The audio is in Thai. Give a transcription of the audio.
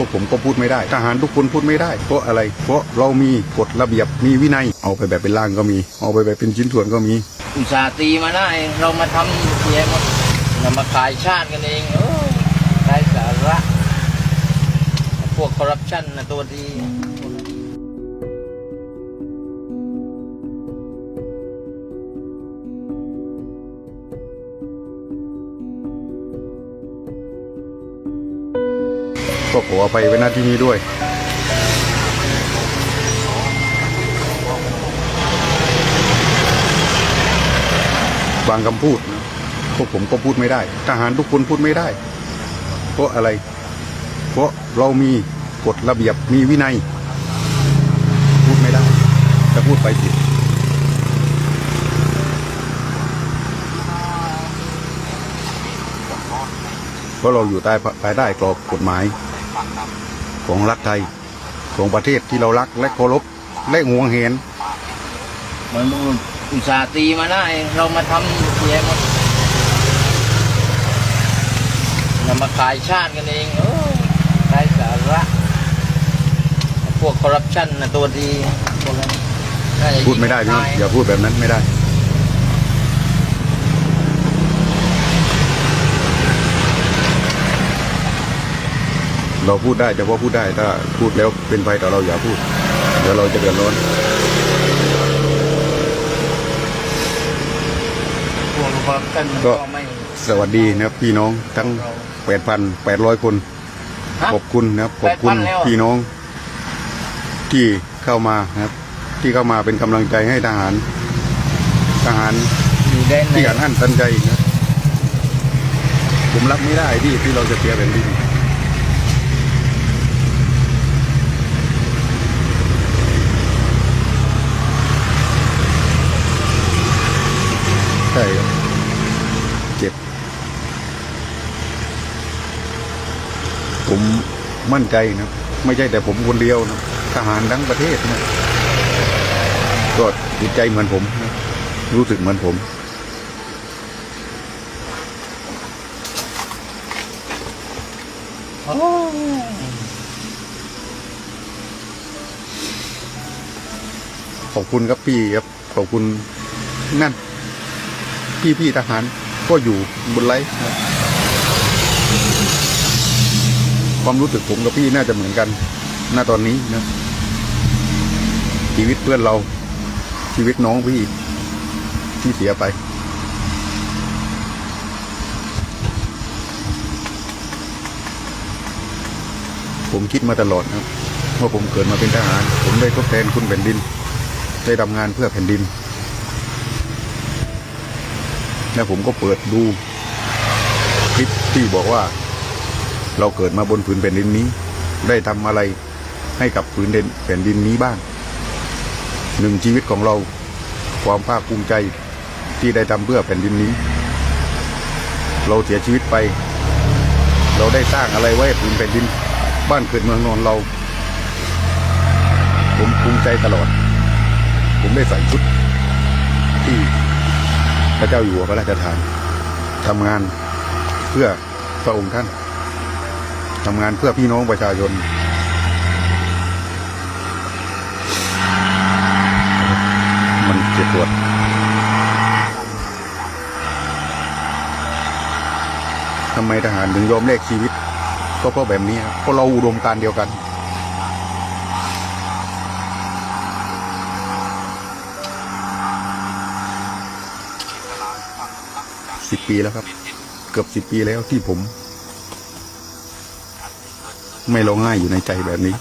วกผมก็พูดไม่ได้ ทหารทุกคนพูดไม่ได้ เพราะอะไร เพราะเรามีกฎระเบียบมีวินัย เอาไปแบบเป็นล่างก็มี เอาไปแบบเป็นชิ้นส่วนก็มี อุตสาห์ตีมาได้ เรามาทำเสียหมดเรามาขายชาติกันเองโอ้ยไร้สาระ พวกคอร์รัปชันนะตัวดี ก็ขออภัยไว้หน้าที่นี้ด้วยบางคำพูดนะพวกผมก็พูดไม่ได้ ทหารทุกคนพูดไม่ได้ เพราะอะไร เพราะเรามีกฎระเบียบมีวินัย พูดไม่ได้ถ้าพูดไปผิดเพราะเราอยู่ใต้ภายใต้กรอบกฎหมาย ของรัฐไทยของประเทศที่เรารักและเคารพและหวงเห็นเหมือนอุตส่าห์ตีมาได้เรามาทำเสียหมดเรามาขายชาติกันเองโอ้ยไร้สาระพวกคอร์รัปชันนะตัวดีพวกนั้นน่าจะยิงพูดไม่ได้พี่น้องตายอย่าพูดแบบนั้นไม่ได้ เราพูดได้แต่ว่าพูดได้ถ้าพูดแล้วเป็นภัยต่อเราอย่าพูดเดี๋ยวเราจะเดือดร้อนพวกคอร์รัปชันมันก็ก็ไม่สวัสดีนะครับพี่น้องทั้ง 8,800 คนฮะขอบคุณนะครับขอบคุณ8,000แล้วพี่น้อง ที่เข้ามานะครับ ที่เข้ามาเป็นกำลังใจให้ทหาร ทหารอยู่แดนไหนที่อันอั้นตันใจนะผมรับไม่ได้ที่ที่เราจะเสียแผ่นดินใช่ครับเจ็บ ผมมั่นใจนะ ไม่ใช่แต่ผมคนเดียวนะทหารทั้งประเทศนะก็จิตใจเหมือนผมนะรู้สึกเหมือนผมโอ้ยขอบคุณครับพี่ครับขอบคุณนั่น พี่พี่ทหารก็อยู่บนไลฟ์ ความรู้สึกผมกับพี่น่าจะเหมือนกันณตอนนี้นะชีวิตเพื่อนเรา ชีวิตน้องพี่ที่เสียไป ผมคิดมาตลอดนะครับว่าผมเกิดมาเป็นทหาร ผมได้ทดแทนคุณแผ่นดิน ได้ทำงานเพื่อแผ่นดิน และผมก็เปิดดูคลิปที่บอกว่า เราเกิดมาบนผืนแผ่นดินนี้ ได้ทำอะไรให้กับผืนแผ่นดินนี้บ้างหนึ่งชีวิตของเราความภาคภูมิใจที่ได้ทำเพื่อแผ่นดินนี้ เราเสียชีวิตไป เราได้สร้างอะไรไว้ผืนแผ่นดิน บ้านเกิดเมืองนอนเรา ผมภูมิใจตลอด ผมได้ใส่ชุดที่พระเจ้าอยู่หัวพระราชทานทำงานเพื่อพระองค์ท่าน ทำงานเพื่อพี่น้องประชาชนมันเจ็บปวดทำไมทหารถึงยอมแลกชีวิต ก็เพราะแบบนี้เพราะเราอุดมการเดียวกัน สิบปีแล้วครับ เกือบสิบปีแล้วที่ผม ไม่ร้องไห้อยู่ในใจแบบนี้